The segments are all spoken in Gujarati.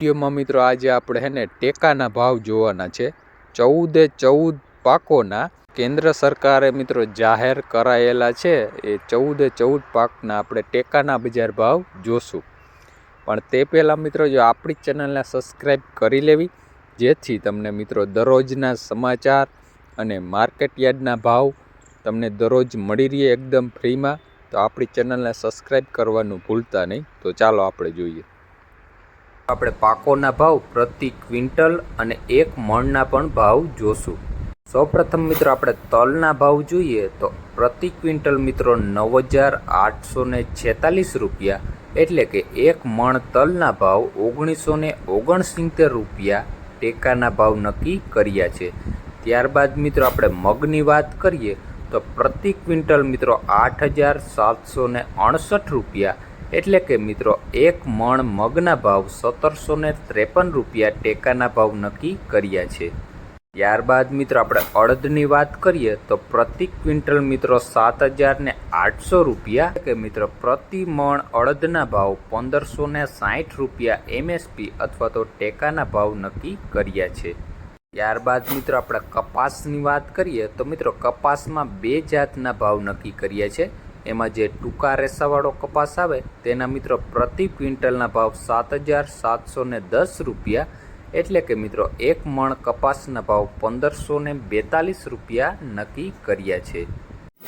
વિડીયોમાં મિત્રો આજે આપણે હેને ટેકાના ભાવ જોવાના છે. ચૌદે ચૌદ પાકોના કેન્દ્ર સરકારે મિત્રો જાહેર કરાયેલા છે. એ ચૌદે ચૌદ પાકના આપણે ટેકાના બજાર ભાવ જોશું. પણ તે પહેલાં મિત્રો જો આપણી ચેનલને સબસ્ક્રાઈબ કરી લેવી, જેથી તમને મિત્રો દરરોજના સમાચાર અને માર્કેટ યાર્ડના ભાવ તમને દરરોજ મળી રહે એકદમ ફ્રીમાં, તો આપણી ચેનલને સબસ્ક્રાઈબ કરવાનું ભૂલતા નહીં. તો ચાલો આપણે જોઈએ. આપણે પાકોના ભાવ પ્રતિ ક્વિન્ટલ અને એક મણના પણ ભાવ જોશું. સૌપ્રથમ મિત્રો આપણે તલના ભાવ જોઈએ તો પ્રતિ ક્વિન્ટલ મિત્રો નવ હજાર આઠસો ને છેતાલીસ રૂપિયા એટલે કે એક મણ તલના ભાવ ઓગણીસો ને ઓગણસિત્તેર રૂપિયા ટેકાના ભાવ નક્કી કર્યા છે. ત્યારબાદ મિત્રો આપણે મગની વાત કરીએ તો પ્રતિ ક્વિન્ટલ મિત્રો આઠ હજાર સાતસો અડસઠ રૂપિયા એટલે કે મિત્રો, એક મણ મગના ભાવ સત્તરસો ને ત્રેપન રૂપિયા ટેકાના ભાવ નક્કી કર્યા છે. ત્યારબાદ મિત્રો, આપણે અડદની વાત કરીએ તો પ્રતિ ક્વિન્ટલ મિત્રો સાત હજાર ને આઠસો રૂપિયા. કે મિત્રો, પ્રતિ મણ અડદના ભાવ પંદરસો ને સાઠ રૂપિયા એમએસપી અથવા તો ટેકાના ભાવ નક્કી કર્યા છે. ત્યારબાદ મિત્રો, આપણે કપાસની વાત કરીએ તો મિત્રો, કપાસમાં બે જાતના ભાવ નક્કી કર્યા છે. એમાં જે ટૂંકા રેસાવાળો કપાસ આવે, તેના મિત્રો પ્રતિ ક્વિન્ટલના ભાવ સાત હજાર સાતસો ને દસ રૂપિયા, એટલે કે મિત્રો એક મણ કપાસના ભાવ પંદરસો ને બેતાલીસ રૂપિયા નક્કી કર્યા છે.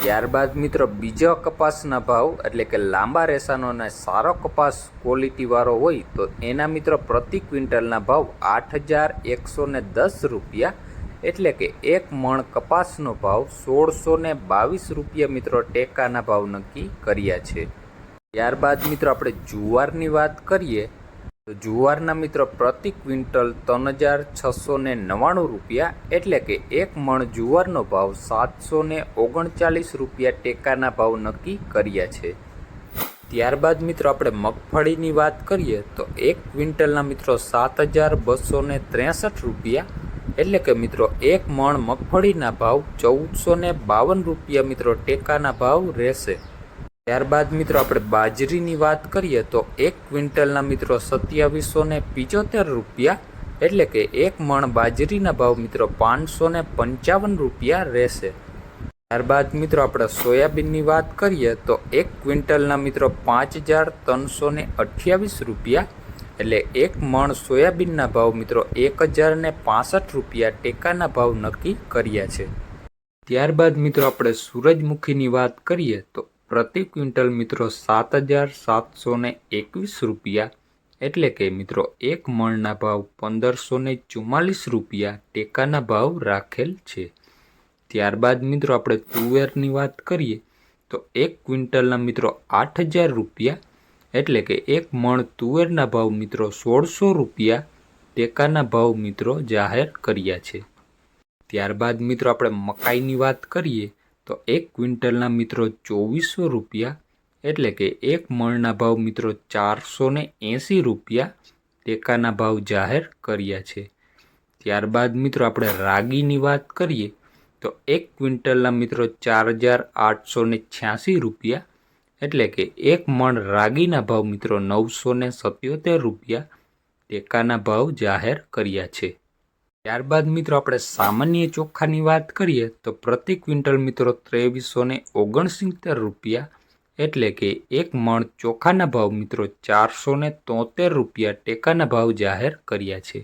ત્યારબાદ મિત્રો બીજો કપાસના ભાવ, એટલે કે લાંબા રેસાનો અને સારો કપાસ ક્વોલિટીવાળો હોય, તો એના મિત્રો પ્રતિ ક્વિન્ટલના ભાવ આઠ હજાર એકસો ને દસ રૂપિયા એટલે કે એક મણ કપાસનો ભાવ સોળસો ને બાવીસ રૂપિયા મિત્રો ટેકાના ભાવ નક્કી કર્યા છે. ત્યારબાદ મિત્રો આપણે જુવારની વાત કરીએ, તો જુવારના મિત્રો પ્રતિ ક્વિન્ટલ ત્રણ હજાર છસો ને નવ્વાણું રૂપિયા એટલે કે એક મણ જુવારનો ભાવ સાતસો ને ઓગણચાલીસ રૂપિયા ટેકાના ભાવ નક્કી કર્યા છે. ત્યારબાદ મિત્રો આપણે મગફળીની વાત કરીએ, તો એક ક્વિન્ટલના મિત્રો સાત હજાર બસો ત્રેસઠ રૂપિયા એટલે કે મિત્રો, એક મણ મગફળીના ભાવ ચૌદસો ને બાવન રૂપિયા મિત્રો ટેકાના ભાવ રહેશે. ત્યારબાદ મિત્રો આપણે બાજરીની વાત કરીએ તો એક ક્વિન્ટલના મિત્રો સત્યાવીસો ને પિચોતેર રૂપિયા, એટલે કે એક મણ બાજરીના ભાવ મિત્રો પાંચસો ને પંચાવન રૂપિયા રહેશે. ત્યારબાદ મિત્રો આપણે સોયાબીનની વાત કરીએ તો એક ક્વિન્ટલના મિત્રો પાંચ હજાર ત્રણસો ને અઠ્યાવીસ રૂપિયા એટલે એક મણ સોયાબીનના ભાવ મિત્રો એક હજાર ને પાસઠ રૂપિયા ટેકાના ભાવ નક્કી કર્યા છે. ત્યારબાદ મિત્રો આપણે સૂરજમુખીની વાત કરીએ તો પ્રતિ ક્વિન્ટલ મિત્રો સાત હજાર સાતસો એકવીસ રૂપિયા એટલે કે મિત્રો એક મણના ભાવ પંદરસો ને ચુમ્માલીસ રૂપિયા ટેકાના ભાવ રાખેલ છે. ત્યારબાદ મિત્રો આપણે તુવેરની વાત કરીએ તો એક ક્વિન્ટલના મિત્રો આઠ હજાર રૂપિયા એટલે કે એક મણ તુવેરના ભાવ મિત્રો સોળસો રૂપિયા, ટેકાના ભાવ મિત્રો જાહેર કર્યા છે. ત્યારબાદ મિત્રો આપણે મકાઈની વાત કરીએ, તો એક ક્વિન્ટલના મિત્રો ચોવીસો રૂપિયા, એટલે કે એક મણના ભાવ મિત્રો ચારસો ને એંસી રૂપિયા, ટેકાના ભાવ જાહેર કર્યા છે. ત્યારબાદ મિત્રો આપણે રાગીની વાત કરીએ, તો એક ક્વિન્ટલના મિત્રો ચાર હજાર આઠસો ને છ્યાસી રૂપિયા એટલે કે એક મણ રાગીના ભાવ મિત્રો નવસો ને સત્યોતેર રૂપિયા ટેકાના ભાવ જાહેર કર્યા છે. ત્યારબાદ મિત્રો આપણે સામાન્ય ચોખાની વાત કરીએ તો પ્રતિ ક્વિન્ટલ મિત્રો ત્રેવીસો ને ઓગણસિત્તેર રૂપિયા એટલે કે એક મણ ચોખાના ભાવ મિત્રો ચારસો ને તોતેર રૂપિયા ટેકાના ભાવ જાહેર કર્યા છે.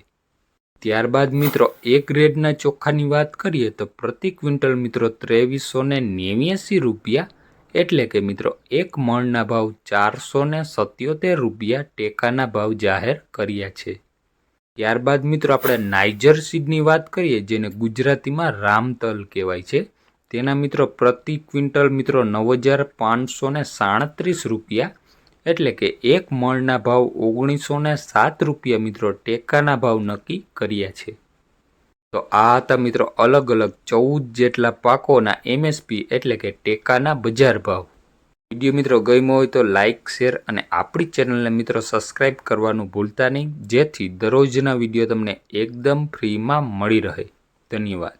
ત્યારબાદ મિત્રો એક ગ્રેડના ચોખાની વાત કરીએ તો પ્રતિ ક્વિન્ટલ મિત્રો ત્રેવીસો ને નેવ્યાસી રૂપિયા એટલે કે મિત્રો, એક મણના ભાવ ચારસો ને સત્યોતેર રૂપિયા ટેકાના ભાવ જાહેર કર્યા છે. ત્યારબાદ મિત્રો, આપણે નાઇજર સીડની વાત કરીએ, જેને ગુજરાતીમાં રામતલ કહેવાય છે. તેના મિત્રો, પ્રતિ ક્વિન્ટલ મિત્રો નવ હજાર પાંચસો ને સાડત્રીસ રૂપિયા, એટલે કે એક મણના ભાવ ઓગણીસો ને સાત રૂપિયા મિત્રો ટેકાના ભાવ નક્કી કર્યા છે. તો આ હતા મિત્રો અલગ અલગ ચૌદ જેટલા પાકોના એમએસપી એટલે કે ટેકાના બજાર ભાવ. વીડિયો મિત્રો ગમ્યો હોય તો લાઇક શેર અને આપણી ચેનલને મિત્રો સબસ્ક્રાઇબ કરવાનું ભૂલતા નહીં, જેથી દરરોજના વીડિયો તમને એકદમ ફ્રીમાં મળી રહે. ધન્યવાદ.